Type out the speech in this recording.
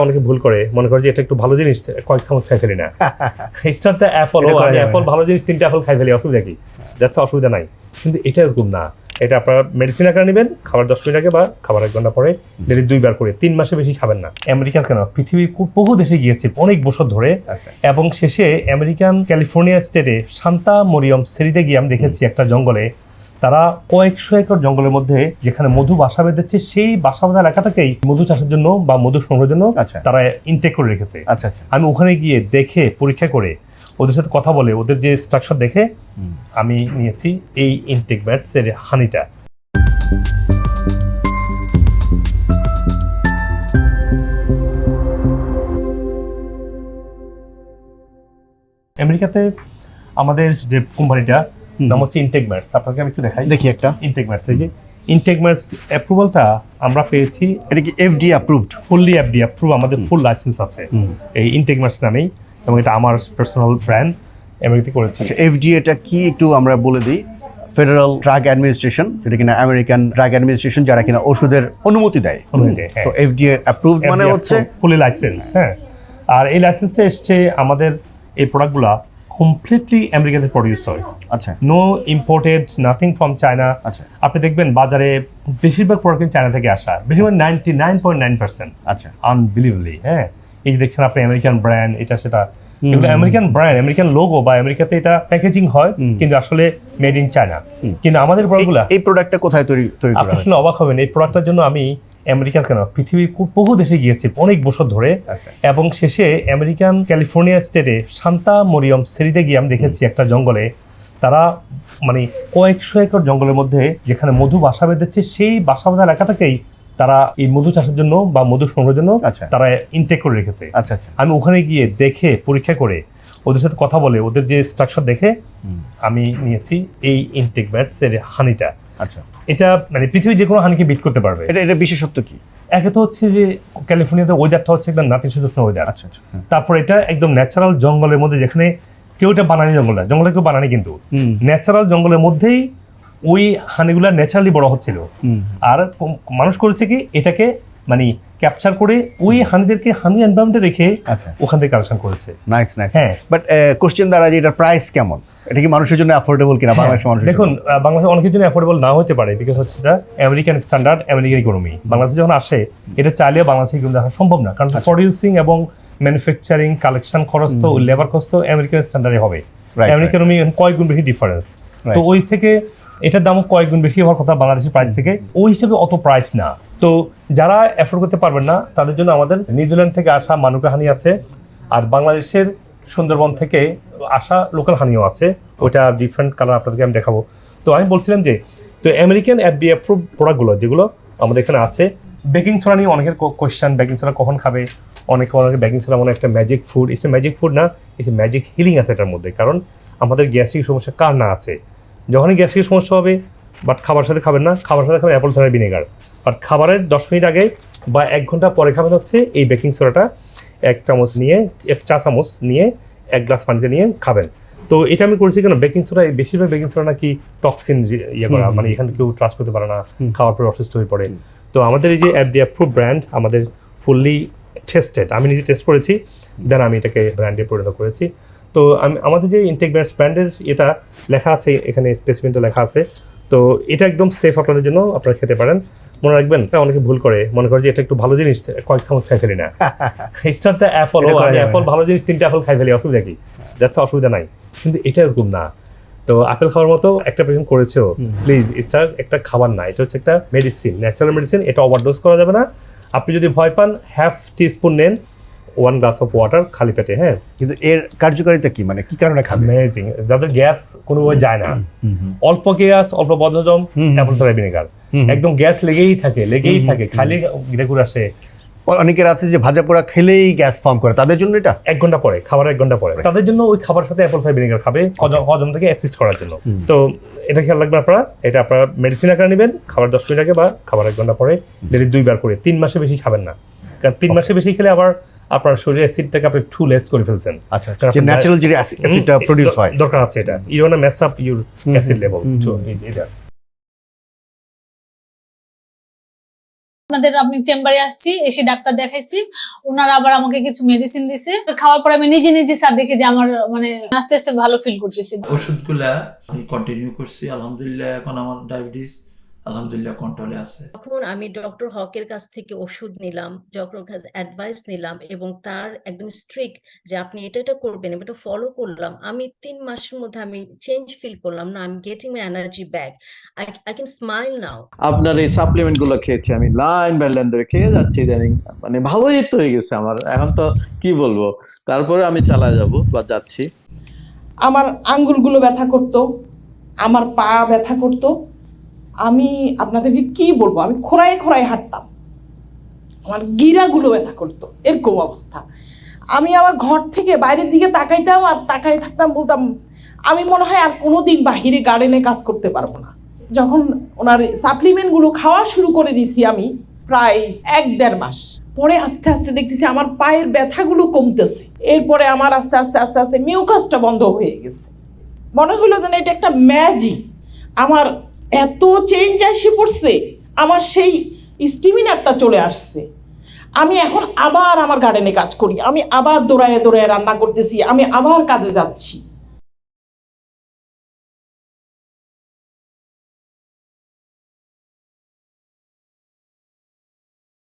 অনেকে ভুল করে। মনে করে যে এটা একটু ভালো জিনিস কয়েক চামচ খাই ফেলি না। স্টার দ্য অ্যাপল আমি অ্যাপল ভালো জিনিস তিনটা অ্যাপল খাই ফেলি অসুবিধা কি? যাচ্ছে অসুবিধা নাই। কিন্তু এটা এরকম না। এটা আপনারা মেডিসিন আকারে নেবেন খাবার দশ মিনিট আগে বা খাবার এক ঘণ্টা পরে ডেলি দুইবার করে। তিন মাসে বেশি খাবেন না। আমেরিকান কেন? পৃথিবীর খুব বহু দেশে গিয়েছে অনেক বছর ধরে। আচ্ছা। এবং শেষে আমেরিকান ক্যালিফোর্নিয়া স্টেটে শান্তা মরিয়ম সেরিতে গিয়ে আমি দেখেছি একটা জঙ্গলে তারা কয়েকশো একর জঙ্গলের মধ্যে যেখানে মধু বাসা বেঁধেছে সেই বাসা বাঁধা এলাকাটাকেই মধু চাষের জন্য বা মধু সংগ্রহের জন্য আচ্ছা। তারা ইনটেক করে রেখেছে। আচ্ছা আচ্ছা। আমি ওখানে গিয়ে দেখে পরীক্ষা করে ওদের সাথে কথা বলে ওদের যে স্ট্রাকচার দেখে আমি নিয়েছি এই ইনটেক ব্যাটসের হানিটা। আমেরিকাতে আমাদের যে কোম্পানিটা নাম হচ্ছে ইনটেক ব্যাটস আপনাকে আমি একটু দেখাই। দেখি একটা। ইনটেক ব্যাটস এই যে ইনটেক ব্যাটস অ্যাপ্রুভালটা আমরা পেয়েছি এটা কি FD approved fully FD approve আমাদের ফুল লাইসেন্স আছে। এই ইনটেক ব্যাটস নামেই এবং এটা আমার পার্সোনাল ব্র্যান্ড আমেরিকাতে করেছি। আচ্ছা এফডি এটা কি একটু আমরা বলে দিই? ফেডারেল ড্রাগ অ্যাডমিনিস্ট্রেশন যেটা কিনা আমেরিকান ড্রাগ অ্যাডমিনিস্ট্রেশন যারা কিনা ওষুধের অনুমতি দেয়। তো এফডিএ অ্যাপ্রুভড মানে হচ্ছে ফুলি লাইসেন্স হ্যাঁ। আর এই লাইসেন্সটা এসছে আমাদের এই প্রোডাক্টগুলা কমপ্লিটলি আমেরিকাতে প্রডিউস হয়। আচ্ছা। No imported nothing from China আচ্ছা। আপনি দেখবেন বাজারে বেশিরভাগ প্রোডাক্ট কিন্তু চায়না থেকে আসা। বেশিরভাগ ninety nine point nine percent আচ্ছা। আনবিলিভেবলি হ্যাঁ। এই যে দেখছেন আপনি আমেরিকান ব্র্যান্ড এটা সেটা। এগুলো আমেরিকান ব্র্যান্ড আমেরিকান লোগো বা আমেরিকাতে এটা প্যাকেজিং হয় কিন্তু আসলে মেড ইন চায়না কিন্তু আমাদের প্রোডাক্টগুলা এই প্রোডাক্টটা কোথায় তৈরি তৈরি করা আপনি শুনে অবাক হবেন এই প্রোডাক্টটার জন্য আমি আমেরিকা কেন? পৃথিবীর বহু দেশে গিয়েছি অনেক বছর ধরে। আচ্ছা। এবং শেষে আমেরিকান ক্যালিফোর্নিয়া স্টেটে শান্তা মরিয়ম সেরিতে গিয়ে আমি দেখেছি একটা জঙ্গলে। তারা মানে কয়েকশো একর জঙ্গলের মধ্যে যেখানে মধু বাসা বেঁধেছে সেই বাসা বাঁধা এলাকাটাকেই তারা এই মধু চাষের জন্য বা মধু সংগ্রহের জন্য আচ্ছা। তারা ইনটেক করে রেখেছে। আচ্ছা আচ্ছা। আমি ওখানে গিয়ে দেখে পরীক্ষা করে ওদের সাথে কথা বলে ওদের যে স্ট্রাকচার দেখে আমি নিয়েছি এই ইনটেক ব্যাটসের হানিটা। আচ্ছা। এটা মানে পৃথিবীর যে কোনো হানিকে বিট করতে পারবে। এটা এটা বিশেষত্ব কি? একে তো হচ্ছে যে ক্যালিফোর্নিয়াতে ওয়েদারটা হচ্ছে একদম নাতিশীতোষ্ণ ওয়েদার আচ্ছা আচ্ছা তারপর এটা একদম ন্যাচারাল জঙ্গলের মধ্যে যেখানে কেউ এটা বানানি জঙ্গল না জঙ্গলে কেউ বানানি কিন্তু। ন্যাচারাল জঙ্গলের মধ্যেই ওই হানিগুলা ন্যাচারালি বড় হচ্ছিল। আর মানুষ করেছে কি? এটাকে মানে ক্যাপচার করে ওই হানিদেরকে হানি এনভায়রনমেন্টে রেখে আচ্ছা। ওখান থেকে কালেকশন করেছে। নাইস নাইস হ্যাঁ। বাট কোশ্চেন দ্বারা যে এটা প্রাইস কেমন? এটা কি মানুষের জন্য অ্যাফোর্ডেবল কিনা? বাংলাদেশের মানুষের দেখুন আহ, বাংলাদেশে অনেকের জন্য অ্যাফোর্ডেবল না হতে পারে বিকজ হচ্ছে এটা আমেরিকান স্ট্যান্ডার্ড আমেরিকান ইকোনমি বাংলাদেশে যখন আসে এটা চাইলে বাংলাদেশে কিন্তু দেখা সম্ভব না। কারণ আচ্ছা। প্রডিউসিং এবং ম্যানুফ্যাকচারিং কালেকশন খরচ তো লেবার খরচ তো আমেরিকান স্ট্যান্ডার্ডে হবে. আমেরিকান ইকোনমি কয়েক গুণ বেশি ডিফারেন্স তো ওই থেকে এটার দামও কয়েক গুণ বেশি হওয়ার কথা বাংলাদেশের প্রাইস থেকে। ওই হিসেবে অত প্রাইস না। তো যারা অ্যাফোর্ড করতে পারবেন না তাদের জন্য আমাদের নিউজিল্যান্ড থেকে আসা মানুকা হানি আছে আর বাংলাদেশের সুন্দরবন থেকে আসা লোকাল হানিও আছে। ওটা ডিফারেন্ট কালার আপনাদেরকে আমি দেখাবো। তো আমি বলছিলাম যে তো আমেরিকান এফবি অ্যাপ্রুভ প্রোডাক্টগুলো যেগুলো আমাদের এখানে আছে বেকিং সোডা নিয়ে অনেকের কোয়েশ্চেন বেকিং সোডা কখন খাবে? অনেকে অনেকে বেকিং সোডা মনে একটা ম্যাজিক ফুড এসে ম্যাজিক ফুড না এসে ম্যাজিক হিলিং আছে এটার মধ্যে। কারণ আমাদের গ্যাস্ট্রিক সমস্যা কার না আছে? যখনই গ্যাস্ট্রিক সমস্যা হবে? বাট খাবার সাথে খাবেন না। খাবার সাথে খাবেন অ্যাপল থানের ভিনেগার। বাট খাবারের দশ মিনিট আগে বা এক ঘণ্টা পরে খাবেন হচ্ছে এই বেকিং সোডাটা। এক চামচ নিয়ে এক চা চামচ নিয়ে এক গ্লাস পানিতে নিয়ে খাবেন। তো এটা আমি করেছি কেন? বেকিং সোডা বেশিরভাগ বেকিং সোডা নাকি টক্সিন ইয়ে করা মানে এখান থেকে কেউ ট্রাস্ট করতে পারে না খাওয়ার পরে অসুস্থ হয়ে পড়ে। তো আমাদের এই যে অ্যাপডি অ্যাপ্রুভ ব্র্যান্ড আমাদের ফুললি টেস্টেড আমি নিজে টেস্ট করেছি দেন আমি এটাকে ব্র্যান্ডে পরিণত করেছি। তো আমি আমাদের যে ইনটেক ব্র্যান্ডস ব্র্যান্ডের এটা লেখা আছে এখানে স্পেসিমেন্টে লেখা আছে। তো এটা একদম সেফ আপনাদের জন্য আপনারা খেতে পারেন। মনে রাখবেন এটা অনেকে ভুল করে। মনে করে যে এটা একটু ভালো জিনিস কয়েক চামচ খাই ফেলি না। স্টার দ্য অ্যাপল ও আমি অ্যাপল ভালো জিনিস তিনটা অ্যাপল খাই ফেলি অসুবিধা কি? যাচ্ছে অসুবিধা নাই। কিন্তু এটা এরকম না। তো আপেল খাওয়ার মতো একটা পেশেন্ট করেছেও প্লিজ এটা একটা খাবার না। এটা হচ্ছে একটা মেডিসিন ন্যাচারাল মেডিসিন এটা ওভারডোজ করা যাবে না। আপনি যদি ভয় পান হাফ টিস্পুন নেন। ওয়ান গ্লাস অফ ওয়াটার খালি পেটে হ্যাঁ কিন্তু এর কার্যকারিতা কি? মানে কি কারণে খাবে? অ্যামেজিং যাদের গ্যাস কোনোভাবে যায় না। অল্প গ্যাস অল্প বদহজম অ্যাপল সারা ভিনেগার একদম গ্যাস লেগেই থাকে লেগেই থাকে। খালি ঘুরে আসে। অনেকের আছে যে ভাজা পোড়া খেলেই গ্যাস ফর্ম করে। তাদের জন্য এটা? এক ঘণ্টা পরে খাবার এক ঘণ্টা পরে। তাদের জন্য ওই খাবার সাথে অ্যাপল সাইড ভিনেগার খাবে হজম থেকে অ্যাসিস্ট করার জন্য। তো এটা খেয়াল রাখবেন আপনারা। এটা আপনারা মেডিসিন আকারে নেবেন খাবার দশ মিনিট আগে বা খাবার এক ঘণ্টা পরে। ডেলি দুইবার করে তিন মাসে বেশি খাবেন না। কারণ তিন মাসে বেশি খেলে আবার আপনার শরীরে অ্যাসিডটাকে আপনি টু লেস করে ফেলছেন। আচ্ছা ন্যাচারাল যে অ্যাসিডটা প্রডিউস হয়। দরকার আছে এটা। You want mess up your acid level এটা। আপনাদের আপনি চেম্বারে আসছি এসে ডাক্তার দেখাইছি। ওনারা আবার আমাকে কিছু মেডিসিন দিছে। খাওয়ার পরে আমি নিজে নিজে স্যার দেখে যে আমার মানে আস্তে আস্তে ভালো ফিল করতেছি। ওষুধগুলা আমি কন্টিনিউ করছি আলহামদুলিল্লাহ। এখন আমার ডায়াবেটিস আলহামদুলিল্লাহ কন্ট্রোলে আছে। তখন আমি ডক্টর হকের কাছ থেকে ওষুধ নিলাম ডক্টর অ্যাডভাইস নিলাম এবং তার একদম স্ট্রিক্ট যে আপনি এটা এটা করবেন এটা ফলো করলাম। আমি তিন মাসের মধ্যে আমি চেঞ্জ ফিল করলাম না আমি getting my energy back I I can smile now আপনার এই সাপ্লিমেন্টগুলো খেয়েছি আমি লাইন বাই লাইন ধরে খেয়ে যাচ্ছি ইদানিং। মানে ভালোই তো হয়ে গেছে আমার। এখন তো কি বলব? তারপরে আমি চালা যাব বা যাচ্ছি। আমার আঙ্গুলগুলো ব্যথা করতো আমার পা ব্যথা করতো আমি আপনাদেরকে কি বলব? আমি খোড়ায় খোড়ায় হাঁটতাম। আমার গিরাগুলো ব্যথা করতো। এরকম অবস্থা। আমি আমার ঘর থেকে বাইরের দিকে তাকাইতাম আর তাকাই থাকতাম, বলতাম, আমি মনে হয় আর কোনো দিন বাহিরে গার্ডেনে কাজ করতে পারব না। যখন ওনার সাপ্লিমেন্টগুলো খাওয়া শুরু করে দিছি আমি প্রায় এক দেড় মাস। পরে আস্তে আস্তে দেখতেছি আমার পায়ের ব্যথাগুলো কমতেছে। এরপরে আমার আস্তে আস্তে আস্তে আস্তে মিউকাসটা বন্ধ হয়ে গেছে। মনে হলো যেন এটা একটা ম্যাজিক আমার এত চেঞ্জ আসে পড়ছে, আমার সেই স্টিমিনারটা চলে আসছে। আমি এখন আবার আমার গার্ডেনে কাজ করি, আমি আবার দৌড়ায় দৌড়ায় রান্না করতেছি, আমি আবার কাজে যাচ্ছি।